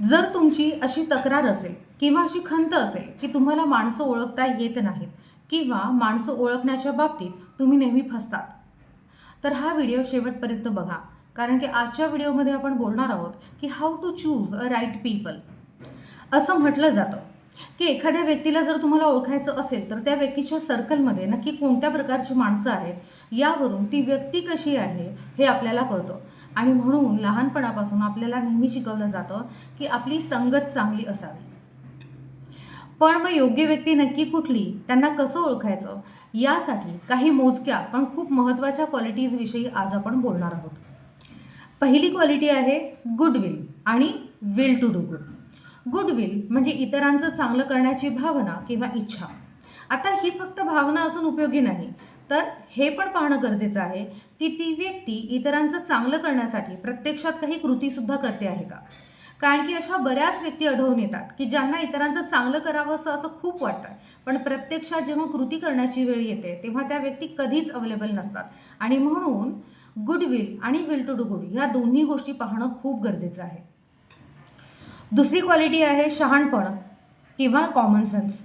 जर तुमची अशी तक्रार असेल किंवा अशी खंत असेल की तुम्हाला माणसं ओळखता येत नाहीत किंवा माणसं ओळखण्याच्या बाबतीत तुम्ही नेहमी फसतात तर हा व्हिडिओ शेवटपर्यंत बघा. कारण की आजच्या व्हिडिओमध्ये आपण बोलणार आहोत की how to choose a right people असं म्हटलं जातं की एखाद्या व्यक्तीला जर तुम्हाला ओळखायचं असेल तर त्या व्यक्तीच्या सर्कलमध्ये नक्की कोणत्या प्रकारची माणसं आहेत यावरून ती व्यक्ती कशी आहे हे आपल्याला कळतं. आणि म्हणून लहानपणापासून आपल्याला नेहमी शिकवलं जातं की आपली संगत चांगली असावी. पण मग योग्य व्यक्ती नक्की कुठली त्यांना कसं ओळखायचं यासाठी काही मोजक्या पण खूप महत्त्वाच्या क्वालिटीजविषयी आज आपण बोलणार आहोत. पहिली क्वालिटी आहे गुडविल आणि will to do good goodwill म्हणजे इतरांचं चांगलं करण्याची भावना किंवा इच्छा. आता ही फक्त भावना असून उपयोगी नाही तर हे पण पाहणं गरजेचं आहे की ती व्यक्ती इतरांचं चांगलं करण्यासाठी प्रत्यक्षात काही कृतीसुद्धा करते आहे का? कारण की अशा बऱ्याच व्यक्ती आढळून येतात की ज्यांना इतरांचं चांगलं करावं असं असं खूप वाटतं. पण प्रत्यक्षात जेव्हा कृती करण्याची वेळ येते तेव्हा त्या व्यक्ती कधीच अवेलेबल नसतात. आणि म्हणून गुडविल आणि विल टू डू गुड या दोन्ही गोष्टी पाहणं खूप गरजेचं आहे. दुसरी क्वालिटी आहे शहाणपण किंवा कॉमन सेन्स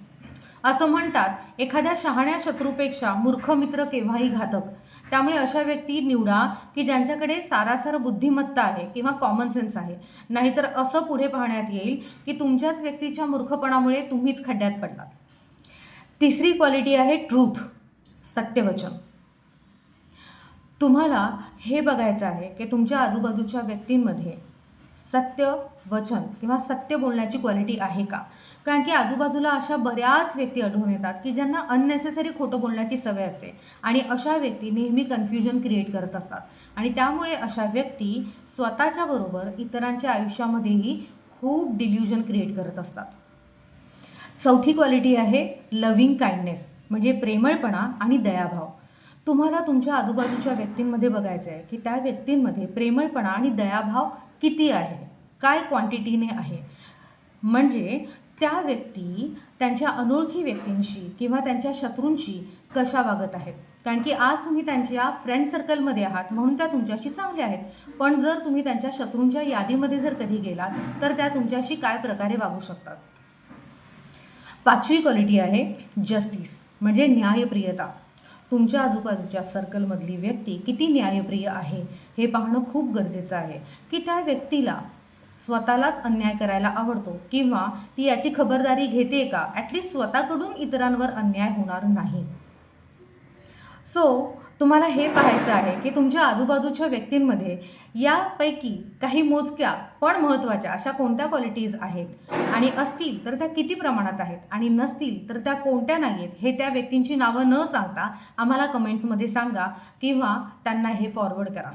असं म्हणतात एखाद्या शहाण्या शत्रूपेक्षा मूर्ख मित्र केव्हाही घातक. त्यामुळे अशा व्यक्ती निवडा की ज्यांच्याकडे सारासार बुद्धिमत्ता आहे किंवा कॉमन सेन्स आहे. नाहीतर असं पुढे पाहण्यात येईल की तुमच्याच व्यक्तीच्या मूर्खपणामुळे तुम्हीच खड्ड्यात पडलात. तिसरी क्वालिटी आहे ट्रूथ सत्यवचन. तुम्हाला हे बघायचं आहे की तुमच्या आजूबाजूच्या व्यक्तींमध्ये सत्य वचन किंवा सत्य बोलण्याची क्वालिटी आहे का? कारण की आजूबाजूला अशा बऱ्याच व्यक्ती आढळून येतात की ज्यांना अननेसेसरी खोटं बोलण्याची सवय असते आणि अशा व्यक्ती नेहमी कन्फ्युजन क्रिएट करत असतात. आणि त्यामुळे अशा व्यक्ती स्वतःच्या बरोबर इतरांच्या आयुष्यामध्येही खूप डिल्युजन क्रिएट करत असतात. चौथी क्वालिटी आहे लव्हिंग काइंडनेस म्हणजे प्रेमळपणा आणि दयाभाव. तुम्हाला तुमच्या आजूबाजूच्या व्यक्तींमध्ये बघायचं आहे की त्या व्यक्तींमध्ये प्रेमळपणा आणि दयाभाव किती आहे? काय क्वांटिटीने आहे? म्हणजे त्या व्यक्ती त्यांच्या अनोळखी व्यक्तींशी किंवा त्यांच्या शत्रूंशी कशा वागत आहेत? कारण की आज तुम्ही त्यांच्या फ्रेंड सर्कलमध्ये आहात म्हणून त्या तुमच्याशी चांगल्या आहेत. पण जर तुम्ही त्यांच्या शत्रूंच्या यादीमध्ये जर कधी गेलात तर त्या तुमच्याशी काय प्रकारे वागू शकतात? पाचवी क्वालिटी आहे जस्टिस म्हणजे न्यायप्रियता. तुमच्या आजूबाजूच्या सर्कलमधली व्यक्ती किती न्यायप्रिय आहे हे पाहणं खूप गरजेचं आहे. की त्या व्यक्तीला स्वतःलाच अन्याय करायला आवडतो किंवा ती याची खबरदारी घेते का? ॲटलिस्ट स्वतःकडून इतरांवर अन्याय होणार नाही. सो तुम्हाला हे पाहायचं आहे की तुमच्या आजूबाजूच्या व्यक्तींमध्ये यापैकी काही मोजक्या पण महत्त्वाच्या अशा कोणत्या क्वालिटीज आहेत? आणि असतील तर त्या किती प्रमाणात आहेत? आणि नसतील तर त्या कोणत्या नाही आहेत हे त्या व्यक्तींची नावं न सांगता आम्हाला कमेंट्समध्ये सांगा किंवा त्यांना हे फॉरवर्ड करा.